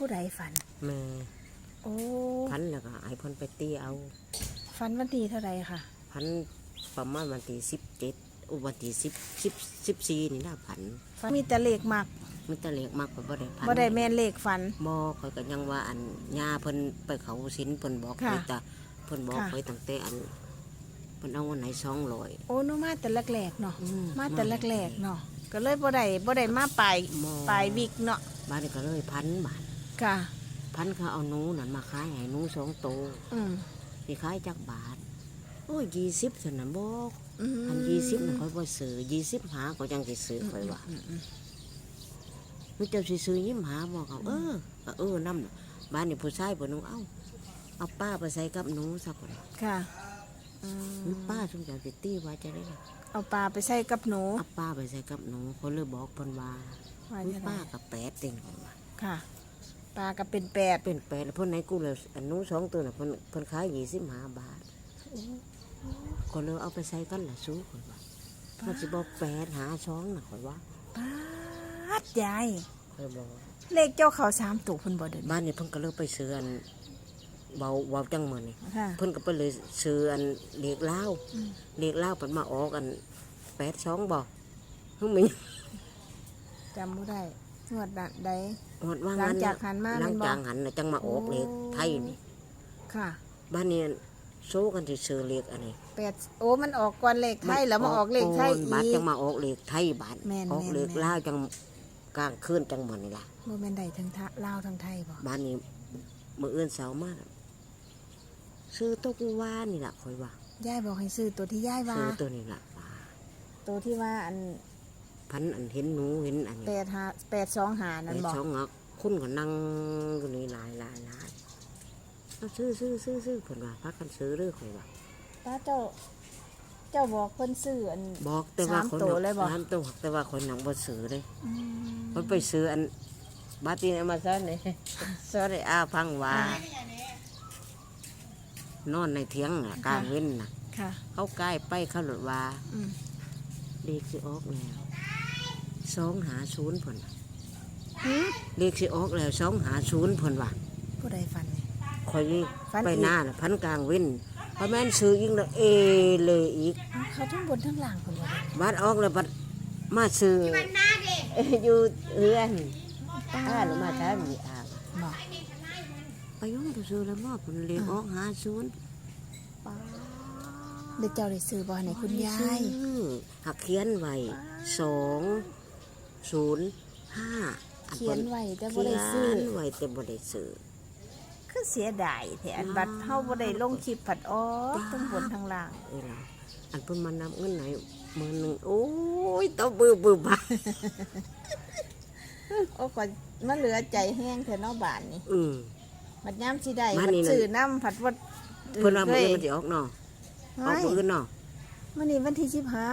ผู้ใดฝัน แม่โอ้พันแล้วก็ให้เพิ่นไปตีเอา ฝันวันที่เท่าไรค่ะ พันประมาณวันที่สิบเจ็ดอุวันที่สิบสิบสิบสี่นี่นะพันฝันมีแต่เลขมักมันจะเล็กมากกว่าบ่ได้พันบ่ได้แม่นเลขฝัน บ่ข่อยก็ยังว่าอันยาเพิ่นไปเขาสินเพิ่นบอกค่ะไปแต่เพิ่นบอกค่ะไปตั้งแต่อันเพิ่นเอาวันไหนสองร้อย โอ้หนูมาแต่แรกๆเนาะมาแต่แรกๆเนาะก็เลยบ่ได้บ่ได้มาปลายปลายวิกเนาะบ้านนี้ก็เลยพันบาท ค่ะ พันเขาเอาหนูนั่นมาขายให้หนูสองโตวอืมสิขายจักบาท โอ้ยยี่สิบสนั่นบอกอืมอันยี่สิบน่ะค่อยบ่ซื้อยี่สิบหาก็ยังสิซื้อค่อยว่าอืมอืมมันเจ้าสิซื้อยิ้มหาบอกเขาเออก็เออน้ำน่ะบ้านนี่ผู้ชายผู้หนึงเอ้าเอาป้าไปใส่กับหนูสักคนค่ะอืมป้าสมเจ้าสิตีว่าจะได้ล่ะเอาปลาไปใส่กับหนูเอาป้าไปใส่กับหนูคนเลยบอกเพิ่นว่าว่าอุ๊ยจะป้าได้กับแปดเต็งเพิ่นว่าค่ะ ปลาก็เป็นแปดเป็นแปดแล้วเพิ่นไหนกูแล้วอันหนูสองตัวน่ะเพิ่นเพิ่นขายยี่สิบห้าบาทคนเลยเอาไปใส่กันล่ะสู้คนว่าเพิ่นสิบอกแปดหาสองน่ะข่อยว่าปาดยายข่อยบอกเลขเจ้าเขาสามตัวเพิ่นบ่เดินบ้านนี่เพิ่นก็เลยไปซื้ออันเบาเบาจังมื้อนี่ค่ะ เพิ่นก็ไปเลยซื้ออันเด็กเล่าวอืมเด็กเล่าวเพิ่นมาออกอันแปดสองบอกฮึ่มมีจำบ่ได้ งวดนั้นใดหมดว่าหลังั้งนจากหันมาหลังแม่นบ่ จากหันน่ะจังมาออกเลขไทยนี่ค่ะบ้านนี้โซกันที่ซื้อเลขอันนี้แปดโอ้มันออกก่อนเลขไทยแล้วมาออกเลขไทยบาทอีจักงมาออกเลขไทยบาทแม่นออกเลขแม่น ลาวจังกลางคืนจังหมดนี่ล่ะบ่แม่นใดทั้งทะลาวทั้งไทยบ่บ้านนี้มื้ออื่นเสาร์มาซื้อโตะกูว่านี่ล่ะข่อยว่า ยายบอกให้ซื้อตัวที่ยายว่า ซื้อตัวนี้ล่ะว่าตัวที่ว่าอัน พันอันเห็นหนูเห็นอันนี้แปดหาแปดสองหานั่นไอ้บอกช่องอะคุณก็นั่งอยู่นี่หลายหลายหลายเอาซื้อซื้อซื้อซื้อเพิ่นว่าพักกันซื้อเรื่องข่อยว่าป้าเจ้าเจ้าบอกเพิ่นซื้ออันบอกแต่ว่าสามคนตัวเลยบอกสามตัวแต่ว่าคนหนังบ่ซื้อเลยอืมมันไปซื้ออันบาตินเอามาซ่อนนี่ซ่อนได้อ้าพังว่านอนในเถียงน่ะกลางเว้นน่ะค่ะเขาใกล้ไปเขาหลุดว่าอืมเด็กสิออกแล้ว สองหาศูนย์ผลหืมเด็กสิออกแล้วสองหาศูนย์ผลว่าผู้ใดฟันนี่ คอยนี่ฝันอีก ไปหน้าน่ะพันกลางเว้นพอแม่นซื้อยิ่งละเอเลยอีกเขาทั้งบนทั้งล่างคนบ่ได้บัดออกแล้วบัดมาซื้อเอ้ยอยู่เรือนอ้าหรือมาท้ามีอาบอกไปย่อมไปซื้อแล้วมาผลเลี้ยงออกหาศูนย์ป้าเด็กเจ้าได้ซื้อบ่ให้คุณยาย ซื้อหักเขียนไว้สอง ศูนย์ห้าอัเขียนไว้แต่บ่ได้ซื้อเขียนไว้แต่บ่ได้ซื้อคือเสียดายแท้อันบัตรเฮาบ่ได้ลงคลิปผัดออกทั้งบนทั้งล่างเออล่ะอันเพิ่นมานำเงินไหนมือหนึ่งโอ้ยตบมือบือบาโอ้ก็มันเหลือใจแห้งแท้เนาะบาทนี่อืมบัดยามสิได้บ้านบัดนี่น่ะซื้อน้ำผัดวัดเพิ่นว่ามือเคยอื่นมันสิออกเนาะออกไม่มืออื่นเนาะมันนี่วันที่สิบห้า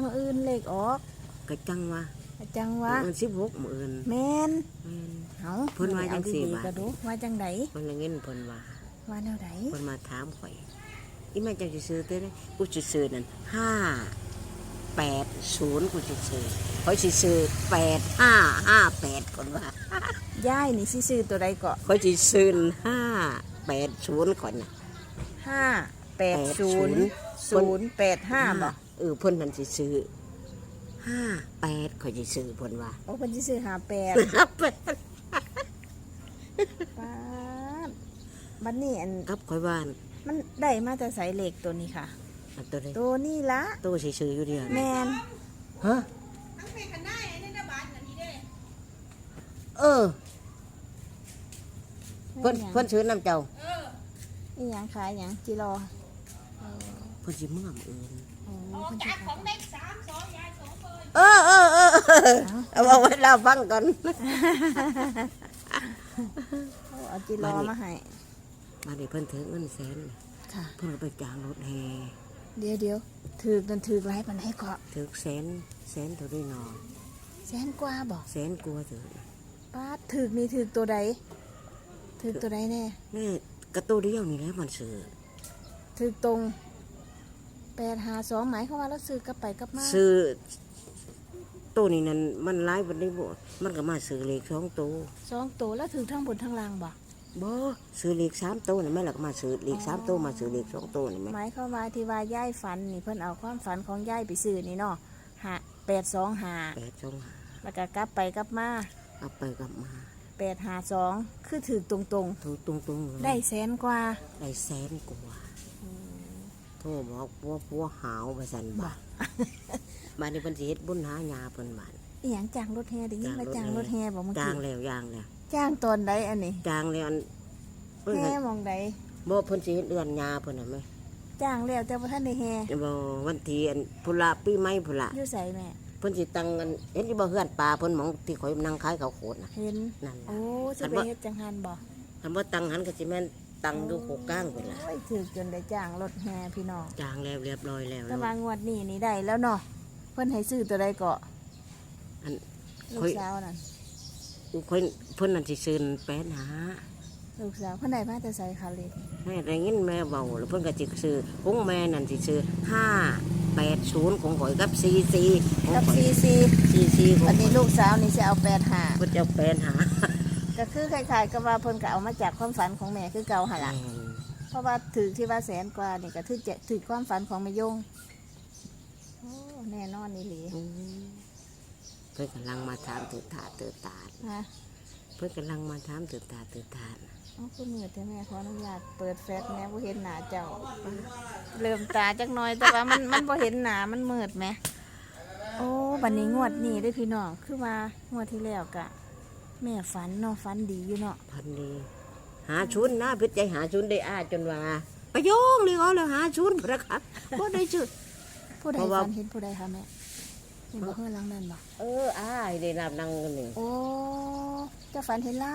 มืออื่นเลขออกก็จังว่า จังมืวะออื่นสิบหกมืออื่นแมนแม่นเอาเพิ่นว่าจังสิเอดีบาทๆก็ดูว่าจังไดเพิ่นละเงินเพิ่นว่าว่าแนวใดเพิ่นมาถามข่อยอีแม่จังสิซื้อเต้เด้กูสิซื้อนั่นห้าแปดศูนย์กูสิซื้อข่อยสิซื้อแปดห้าห้าแปดเพิ่นว่าย่ายนี่สิซื้อตัวใดก็ข่อยสิซื้อห้าแปดศูนย์ก่อนน่ะห้าแปดศูนย์ศูนย์แปดห้าบ่เออเพิ่นนั่นสิซื้อ ห้าแปดข่อยสิซื้อเพิ่นว่าโอ้เพิ่นสิซื้อห้าแปดห้าแปดป้าดบัดนี้อันครับข่อยว่ามันได้มาแต่ใส่เลขตัวนี้ค่ะ อันตัวใดตัวนี้ละตัวสิซื้ออยู่เดียวแมนี่นฮะเออเพิ่นเพิ่นซื้อน้ำเจ้านี่ยังขายหยังจิรอเพิ่นสิเมื่อมเอินโอ้เพิ่นสิขายเออ เออเออเออเอาเอาไว้เราฟังก่อนเอาจิรอมาให้มาดิเพิ่นถือเงินแสนค่ะเพิ่นก็ไปจ้างรถแห่เดี๋ยวเดี๋ยวถือกันถือไรปันให้เกาะถือแสนแสนเท่าได้นอแสนกว่าบอกแสนกลัวาถือป้าดถือนี่ถือตัวใดถือตัวใดแน่นี่กระตู้เดียวนี่แหละมันซื้อถือตรงแปดหาสองหมายเขามว่าเราซื้อกลับไปกลับมาซื้อ ตัวนี้นั่นมันร้ายวันนี้บ่มันก็มาซื้อเลขสองตัวสองตัวแล้วถือทั้งบนทั้งล่างบ่บ่ซื้อเลขสามตัวนี่แม่นล่ะก็มาซื้อเลขสามตัวมาซื้อเลขสองตัวนี่แม่หมายเข้ามว่าที่ว่าย่ายฝันนี่เพิ่นเอาความฝันของย่ายไปซื้อนี่เนาะหาแปดสองหาแปดสองห้าแล้วก็กลับไปกลับมาเอาไปกลับมาแปดหาสองคือถือตรงถูกตรงตรงๆเลยๆได้แสนกว่าได้แสนกว่าโทรบอกว่าพัวหาวไปสันบาท บ้านนี้เพิ่นสิเฮ็ดบุญหายาเพิ่นบ้านอีหยังจ้างรถแห่ได้ยินว่าจ้าจ้างงรรถถแห่แห่บ่เมื่อจ้ากี้งแล้วย่างแล้วจ้างตอนใดอันนี้จ้างแล้วอันเพิ่นแห่ก็หมองใดบ่เพิ่นสิเฮ็ดเดือนยาเพิ่นน่ะแม่จ้างแล้วแต่บ่ทันได้แห่บ่วันที่อันพุละปีใหม่พุละอยู่ไสแม่เพิ่นสิตั้งอันเห็นที่บ่เฮือนปลาเพิ่นหมองที่ข่อยนั่งขายข้าวโพดน่ะเห็น นั่นโอ้ล่ะจะไปเฮ็ดจังหันบ่คำว่าตั้งหันก็สิแม่นตั้งอยู่โคกกลางพุ่นล่ะโอ้ยถือจนได้จ้างรถแห่พี่น้องจ้างแล้วเรียบร้อยแล้วแต่ว่างวดนี้นี่ได้แล้วเนาะ เพิ่นให้ซื้อตัวใดเกาะอันลูค่กอยสาวนั่นค่อยเพิ่นนั่นสิซื้อแปดหาลูกสาวเพิ่นได้มาแต่ใส่คาเลยแม่ได้ยินแม่เบาแล้วเพิ่นก็สิซื้อของแม่นั่นสิซื้อห้าแปดศูนย์ของข่อยกับซีซีของกับข่อยซีซีซีซีของอันนี้ข่อยลูกสาวนี่สิเอาแปดหาเพิ่นจะเอาแปดหาก็คือคล้ายๆกับว่าเพิ่นก็เอามาจากความฝันของแม่คือเก่าหั่นล่ะแม่นเพราะว่าถือที่ว่าแสนกว่านี่ก็ถือจะถือความฝันของแม่ยงโอ้ แน่นอนนี่หลีอืมเพิ่นกำลังมาถามตื่นตาตื่นตานะเพิ่นกำลังมาถามตื่นตาตื่นตาเอ๋อคือมือแต่แม่ขออนุญาตเปิดแฟลชแม่บ่เห็นหน้าเจ้าเริ่มตาจักหน่อยแต่ว่ามันมันบ่เห็นหน้ามันมืดไหมโอ้บัดนี้งวดนี้ได้อพี่น้องคือว่างวดที่แล้วกะ แม่ฝันเนาะฝันดีอยู่เนาะพันดี หาชุนนะพิจัยหาชุนได้อาจนว่าประโยงเลยเอาเลยหาชุนพระครับบ่ได้ชุด ผู้ใดเพราะว่า ฝันเห็นผู้ใดคะแม่เห็นบ่เฮือหลังนั่นบ่เอออ้ายได้รับนั่งกันนี่โอ้เจ้าฝันเห็นเล่า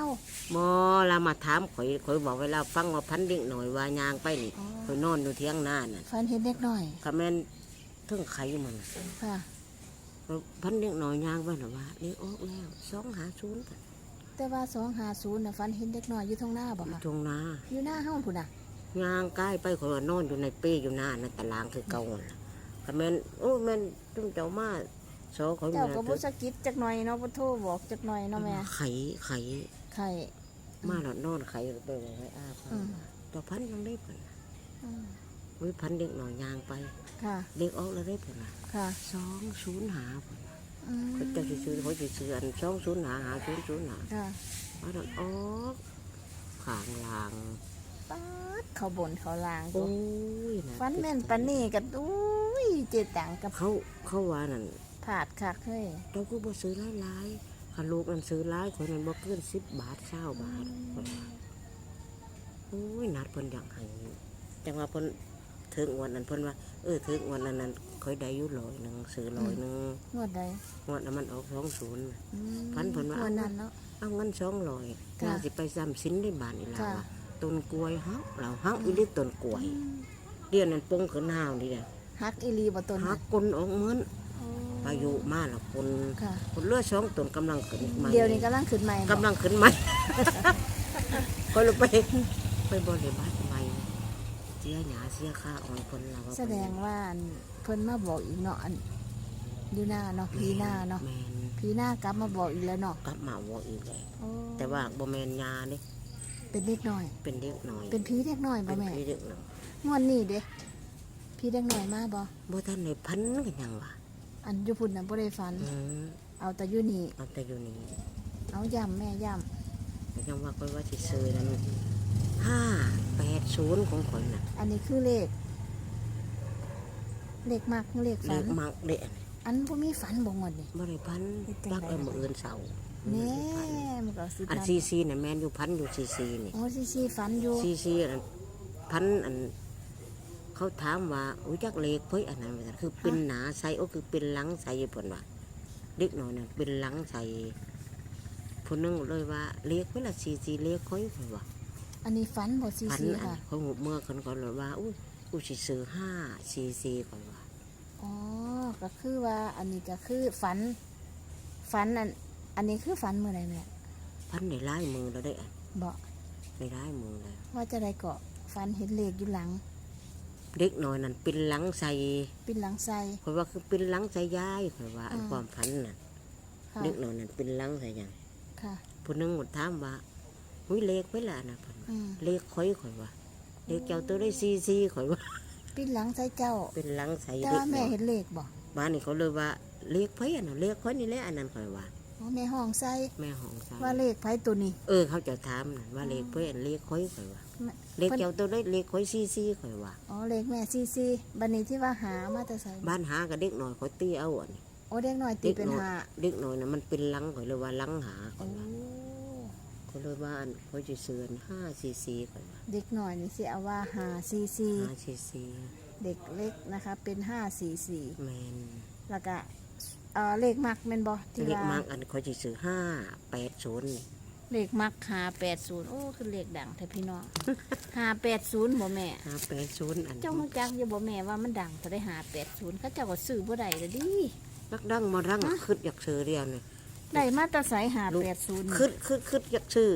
หมอเรามาถามข่อยข่อยบอกเวลาฟังว่าพันเด็กหน่อยว่ายางไปนี่อ๋อข่อยนอนอยู่เที่ยงหน้านั่นฝันเห็นเด็กน้อยก็แม่นเทึงไข่มันค่ะพันเด็กหน่อยยางไปหรอว่าเด็กออกแล้วสองหาชุนกันแต่ว่า250น่ะฝันเห็นเด็กน้อยอยู่ทางหน้าบ่ค่ะตรงนาอยู่หน้าเฮาพุ่นน่ะยางใกล้ไปข่อยว่านอนอยู่ในเป้อยู่หน้านั่นตารางคือเก่านั่น ล่ะก็แม่นโอ้แม่นจุ่มเจ้ามาโซข่อยเจ้าแม่ก็บ่สะกิดจักหน่อยเนาะบ่โทรบอกจักหน่อยเนาะแม่ไข่ไข่ไข่มาแล้วนอนไข่ไปบอกให้อาฟังอืมต่อพันยังได้ผลอืมวิพันเด็กหน่อยยางไปค่ะเด็กออกแล้วได้ผลค่ะสองศูนย์หาผลอืมเขาจะซื้อเขาจะซื้ออันสองศูนย์หาหาศูนย์ศูนย์หาค่ะเอาดันออกขางลางป๊าดเขาบนเขาลางโอ้ยะฟันแม่นปานนี่ก็อุ้ ยเจตังกับเขาเขาว่านั่นผาดคักเฮ้ยเราก็บ่ซื้อหลายหลายๆคันลูกนั่นซื้อหลายคนนั้นบ่เกินสิบบาทเช้าบาทเพิ่นว่าโอ้ยนัดเพิ่นอยากให้จังว่าเพิ่นถึงงวันนั้นเพิ่นว่าเออถึงงวันนั้นนั้นค่อยได้อยู่ร้อยหนึงซื้อร้อยหนึงงวดใดงวดนั้นมันออกสองศูนย์อืมฟันเพิ่นว่างวดนั้นเนาะเอาเงินสองร้อยค่ะงานสิไปซ้ำสินได้บาทนี่ล่ะค่ะว่าต้นกล้วยฮักเราฮักอีหลิต้นกล้วยเดี๋ยวนั้นปงขึ้นห้าวนี่แหละ ฮักอีหลีบ่ต้นฮัน่ะกกลนออกเหมือนโอ้พายุมาแล้วคนค่ะคนเลือดสองต้นกำลังขึ้นใหม่เดี๋ยวนี้กำลังขึ้นใหม่บ่กำลังขึ้นใหม่ ก็เลยไปไปบริบาทใหม่เสียหยาเสียค่าอ่อนคนเราก็ไปแสดงว่าอันเพิ่นมาบอกอีกเนาะอันอยู่หน้าเนาะพีหน้าเนาะแมนพีหน้ากลับมาบอกอีกแล้วเนาะกลับมาว่าอีกแล้วโอ้แต่ว่าบ่แมนยาเด้เป็นเด็กน้อย เป็นเด็กหน่อยเป็นพีเด็กน้อยเป็บ่นแม่พี่เด็กหน่อย งวดนี้เด้ พีเด็กน้อยมาบ่บ่ท่านในพันกันยังวะอันอยู่พุ่นน่ะบ่ได้ฝัน อืมเอาแต่อยู่นี่เอาแต่อยู่นี่เอาย่ำแม่ย่ำแต่ยังว่าค่อยว่าสิซื้อนั้นห้าแปดศูนย์ของข่อยน่ะอันนี้คือเลข เลขมักเลขเลฝัน ขมักเด้อันบ่มีฝันบ่งวดนี่ บ่ได้พันเฮ็ดจังรักใดเอามืออื่นเสาร์แน่มันก็สิอันพันซีซีน่ะแม่นอยู่พันอยู่ซีซีนี่ โอ้สิสิฝันอยู่ซีซีอันพันอัน เขาถามว่าอุ้ยจักเลขเพิ่นอันนั้นว่าซั่นคือเป็นหนาใสโอ้คือเป็นหลังใสเพิ่นว่าเด็กน้อยนั่นเป็นหลังใสผู้หนึงเลยว่าเลขเพิ่นละซีซีเลขค่อยเพิ่นว่าอันนี้ฝันบ่สิพันสิอันค่ะเขาหุบเมื่อคนก็เลยว่าอุ้ยกูสิซื้อห้าซีซีก่อนว่าอ๋อก็คือว่าอันนี้ก็คือฝัน ฝันอันอันนี้คือฝันมื้อใดแม่พันในร้ายมือแล้วได้อันบ่ในร้ายมือแล้วว่าจะได้เกาะฝันเห็นเลขอยู่หลัง เด็กน้อยนั่นเป็นหลังใสเป็นหลังไซเพราะว่าคือเป็นหลังใสยายเพราะว่าอันอ่าความพันน่ะค่ะเด็กน้อยนั่นเป็นหลังใส่หยังค่ะผู้หนึงหมดถามว่าหุ้ยเลขไว้ล่ะนะเพิ่นว่าอืมเลขข่อยข่อยว่าเลขเจ้าตัวได้ซีซีข่อยว่าปิดหลังใส่เจ้า เป็นหลังใส่แต่เด็กว่าแม่น้อยเห็นเลขบ่บ้านนี้เขาเลยว่าเลขไผอันนั้นเลขข่อยนี่แหละอันนั้นข่อยว่า อ๋อแม่ห้องใส่แม่ห้องใส่ว่าเลขไผตัวนี้ เออ เขาจะถามนั่นว่าเลขไผอันเลขข่อยข่อยว่าแม่ เลขเจ้าตัวได้เลขข่อยซีซีข่อยว่าอ๋อเลขแม่ซีซีบัดนี้ที่ว่าหามาแต่ใส่บ้านหากับเด็กน้อยข่อยตีเอาอันนี้โอ้เด็กน้อยตีเป็นน้อยหาเด็กน้อยน่ะมันเป็นหลังข่อยเลยว่าหลังหาข่โอ้อยว่าเขาเลยว่าอันข่อยจะซื้ออัน5ซีซีข่อยว่าเด็กน้อยนี่สิเอาว่าหาซีซี5ซีซีเด็กเล็กนะคะเป็นห้าสี่สี่แม่นแล้วก็ เอ่อเลขมักแม่นบ่ที่เลขว่ามักอันข่อยจะซื้อ580เลขมักหาแปดศูนย์โอ้คือเลขดังแท้พี่น้องหาแปดศูนย์บ่แม่580อันเจ้าฮู้จักอยู่บ่แม่ว่ามันดังจะได้หาแปดศูนย์เขาเจ้าก็ซื้อบ่ได้เลยดิ นักดังมาดังขึ้นอยากซื้อเดียวนี่ได้มาแตะไสหาแปดศูนย์ขึ้นขึ้นขึ้นอยากซื้อ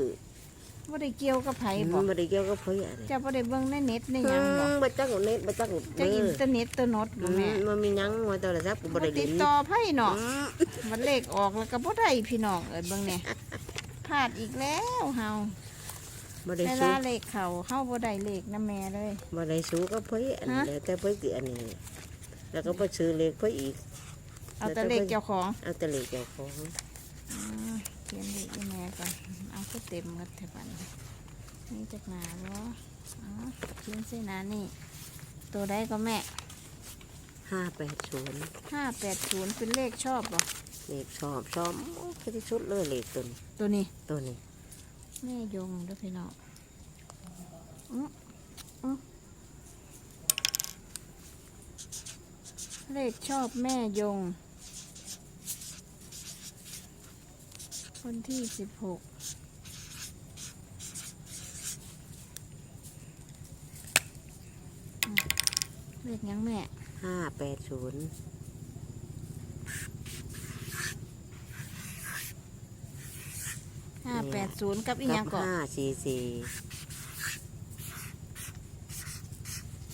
บ่ได้เกี่ยวกับไผบ่มันบ่ได้เกี่ยวกับเพิ่นอันนี้เจ้าบ่ได้เบิ่งในเน็ตในหยังบ่บ่จักเน็ตบ่จักจักอินเทอร์เน็ตตัวโนดบ่แม่มันมีหยังว่าโทรศัพท์ก็บ่บ่ได้ติเล่ดนต่อไผเนาะอืมมันเลขออกแล้วก็บ่ได้พี่น้องเอ้ยเบิ่งแหน่พลาดอีกแล้วเฮาบ่ได้เวสู้ลาเลขเข้าเฮาบ่ได้เลขนํแม่เลยบ่ได้สู้กับเพิ่นอันนี้ฮะแล้วแต่เพิ่นคืออันนี้แล้วก็บ่ซื้อเลขเพิ่นอีก เอาแต่เลขเจ้าของ เอาแต่เลขเจ้าของอืมเขียนเลขอีแม่ก่อน เอาก็เต็มกันเถอะบัดนี้นี่จากหนาบ่อ๋อเขียนใส่หนานี่ ตัวใดก็แม่580ห้าแปดศูนย์เป็นเลขชอบบ่เลขชอบชอบโอ้คือที่สุดเลยเลขตัวนี้ตัวนี้ ตัวนี้ แม่ยงเด้วยพี่น้องอื้ออื้อเลขชอบแม่ยง วันที่สิบหกเลขหยังแม่580ห้าแปดศูนย์กับอีหยังกับก่อน544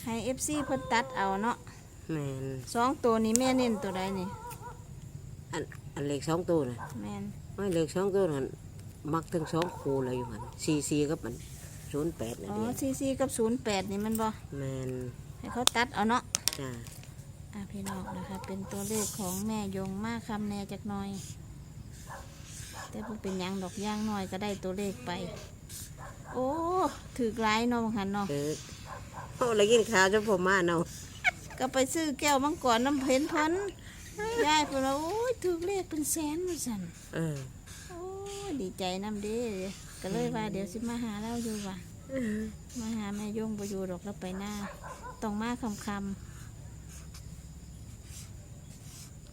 ให้เอฟซีเพิ่นตัดเอาเนาะแม่นสองตัวนี้แม่เน้นตัวใดนี่ อันอันเลขสองตัวน่ะแม่น ไม่เลขสองตัวนั่นมักทั้งสองคู่เลยอยู่หันซีซีกับมันศูนย์แปดนั่นอ๋อเองซีซีกับศูนย์แปดนี่มันบ่แมนให้เขาตัดเอาเนาะจ้าอะพี่น้องนะคะ เป็นตัวเลขของแม่ยงมากคำแน่จักหน่อย แต่พวกเป็นหยังดอกย่างน้อยก็ได้ตัวเลขไป โอ้ถือกหลายเนาะบังหันเนาะ เออโอ้แล้วกินข้าวจะผมมาเนาะก็ไปซื้อแก้วมังกรน้ำเพนพัน ยายเพิ่นว่าโอ้ยถือเลขเป็นแสนว่าซั่นเออโอ้ยดีใจน้ำเด้ก็เลยว่าเดี๋ยวสิมาหาเราอยู่ว่ะมาหาแม่ยงไปอยู่ดอกแล้วไปหน้าต้องมาคำคำ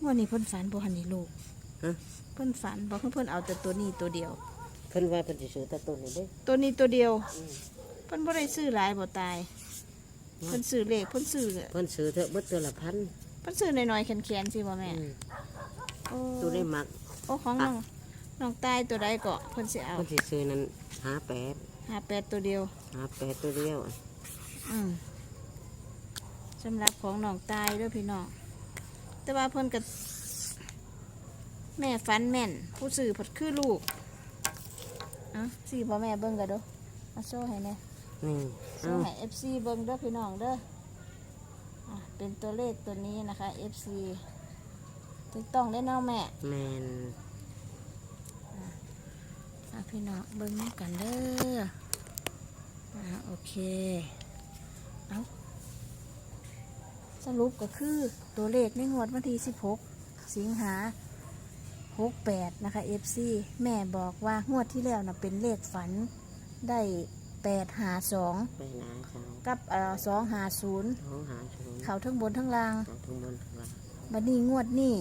วันนี้เพิ่นฝันบ่หันนี่ลูกฮะเพิ่นฝันบอกเพิ่นเอาแต่ตัวนี้ตัวเดียว เพิ่นว่าเพิ่นสิซื้อแตะต้นนี่เด้ตัวนี้ตัวเดียวอืมเพิ่นบ่ได้ซื้อหลายบ่ตายเพิ่นซื้อเลขเพิ่นซื้อเพิ่นซื้อเถอะเบิดตัวละพัน เพิ่นซื้อน้อยๆแข็งๆสิบ่แม่อืมโอ้ตัวได้มักโอ้ของน้องน้องตายตัวใดก็เพิ่นสิเอาเพิ่นสิซื้อนั้นหาแปดหาแปดตัวเดียวหาแปดตัวเดียวอืมสำหรับของน้องตายเด้วยพี่น้องแต่ว่าเพิ่นกับแม่ฟันแม่น ผู้สื่อผดคือลูกเอะสี่พ่อแม่เบิ่งกันเด้อมาโซ่ให้แน่นี่โซ่เอ้าให้ FC เบิ่งเด้อพี่น้องเด้ออะ เป็นตัวเลขตัวนี้นะคะ FC ถูกต้องได้เนาะแม่แมนอะพี่น้องเบิ่งนำกันเด้ออะโอเค เอาสรุปก็คือตัวเลขในงวดวันที่ 16 สิงหา 68 นะคะ FC แม่บอกว่างวดที่แล้วนะเป็นเลขฝันได้ 8หา2ไปนาเช้ากับเอ่อ2หา0ท้องหาศูนย์เขาทั้งบนทั้งล่างเอาทั้งบนทั้งล่างบัดนี้งวดนี้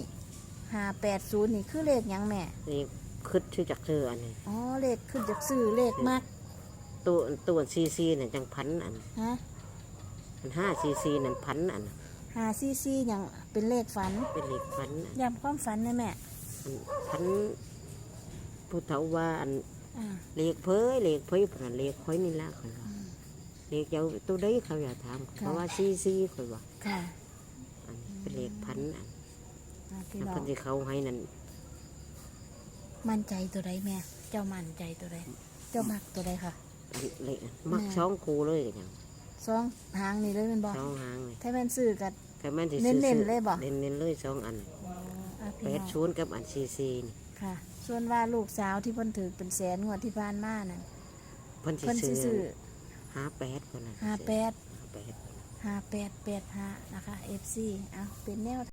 หา80นี่คือเลขหยังแม่นี่คิดชื่อจักซื้ออันนี้อ๋อเลขขึ้นจากซื้อเลขมากตัวตัวซีซีน่ะจังพันอันฮะอันห้าซีซีนั่นพันอันหาซีซีอย่างเป็นเลขฝันเป็นเลขพันอันย้ำความฝันนะแม่พันผู้เฒ่าว่าอันอ่า เลขเพ้ยเลขเพ้ยผ่านเลขค่อยนี่ละคนว่าเลขเจ้าตัวใดเขาอยากถามเขาว่าซีซีคอยว่าค่ะอันเป็นเลขพันอันอ่าพี่แล้วน้อเพิ่งนสิเขาให้นั่นมั่นใจตัวใดแม่ เจ้ามั่นใจตัวใดเจ้ามักตัวใดค่ะเละมักแม่สองคู่เลยกันยังสองหางนี่เลยแมันบ่สองหางเลยถ้าแม่นซื้อกับแต่แม่นสิเน้นๆเลยบ่เน้นเน้นๆเลยสองอันอะแปพี่ดน้องศูนย์กับอันซีซีนี่ค่ะ ส่วนว่าลูกสาวที่เพิ่นถือเป็นแสนงวดที่ผ่านมานั่นเพิ่นสิเพิ่นสิซื้ซื้ออหาแปดคนน่ะห้าแปดห้าแปด ห้าแปดแปดห้านะคะ FC เอาเป็นแนว